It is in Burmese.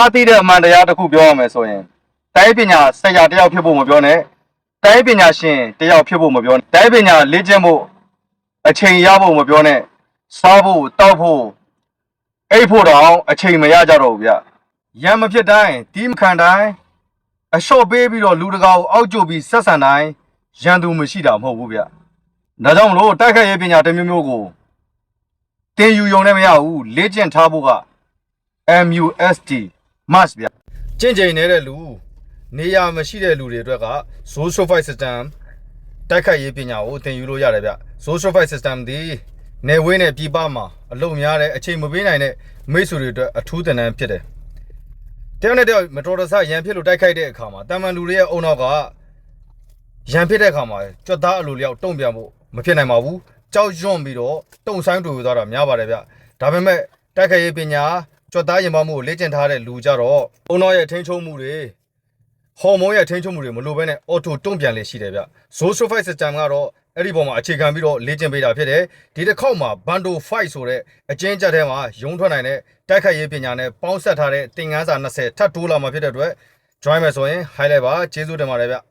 အားသိတဲ့အမှန်တရားတစ်ခုပြောရမယ်ဆိုရင်တိုင်းပညာဆရာတယောက်ဖြစ်ဖို့မပြောနဲ့တိုင်းပညာရှင်တယောက်ဖြစ်ဖို့မပြောနဲ့တိုင်းပညာလေ့ကျင့်ဖို့အချိန်ရဖို့မပြောနဲ့စားဖို့တောက်ဖို့အိပ်ဖို့တော့အချိန်မရကြတော့ဘူးဗျရံမဖြစ်တိုင်းဒီမခံတိုင်းအလျှော့ပေးပြီးတော့လူတကာကိုအောက်ကျပြီးဆက်ဆံတိုင်းရန်သူမရှိတာမဟုတ်ဘူးဗျဒါကြောင့်မလို့တိုက်ခိုက်ရေးပညာတစ်မျိုးမျိုးကိုတင်ယူယုံနဲ့မရဘူးလေ့ကျင့်ထားဖို့က MUSD must ဗျကျင့်ချိန်နေတဲ့လူနေရာမရှိတဲ့လူတွေအတွက်က social fight system တိုက်ခိုက်ရေးပညာကိုသင်ယူလို့ရတယ်ဗျ social fight system ဒီနေဝင်းနဲ့ပြည်ပမှာအလုံများတဲ့အချိန်မပေးနိုင်တဲ့မိတ်ဆွေတွေအတွက်အထူးသင်တန်းဖြစ်တယ်တယောက်နဲ့တယောက်မတော်တဆရန်ဖြစ်လို့တိုက်ခိုက်တဲ့အခါမှာတာမန်လူတွေရဲ့အုံနောက်ကရန်ဖြစ်တဲ့အခါမှာကြွတ်သားအလိုလျောက်တုံ့ပြန်ဖို့မဖြစ်နိုင်ပါဘူးကြောက်ရွံ့ပြီးတော့တုံဆိုင်တူသွားတာများပါတယ်ဗျဒါပေမဲ့တိုက်ခိုက်ရေးပညာ ကြွတ်သားရင်ပါမှုကိုလေ့ကျင့်ထားတဲ့လူကြတော့အုံနောရဲ့ထိန်းချုပ်မှုတွေဟော်မုန်းရဲ့ထိန်းချုပ်မှုတွေမလိုဘဲနဲ့အော်တိုတုံ့ပြန်လေရှိတယ်ဗျ social fight system ကတော့အဲ့ဒီပုံမှာအခြေခံပြီးတော့လေ့ကျင့်ပေးတာဖြစ်တယ်ဒီတစ်ခေါက်မှာ bando fight ဆိုတဲ့အကျဉ်းချက်ထဲမှာရုံထွက်နိုင်တဲ့တိုက်ခိုက်ရေးပညာနဲ့ပေါင်းဆက်ထားတဲ့သင်ခန်းစာ20ထပ်တိုးလာမှာဖြစ်တဲ့အတွက် join မယ်ဆိုရင် highlight ပါကျေးဇူးတင်ပါတယ်ဗျ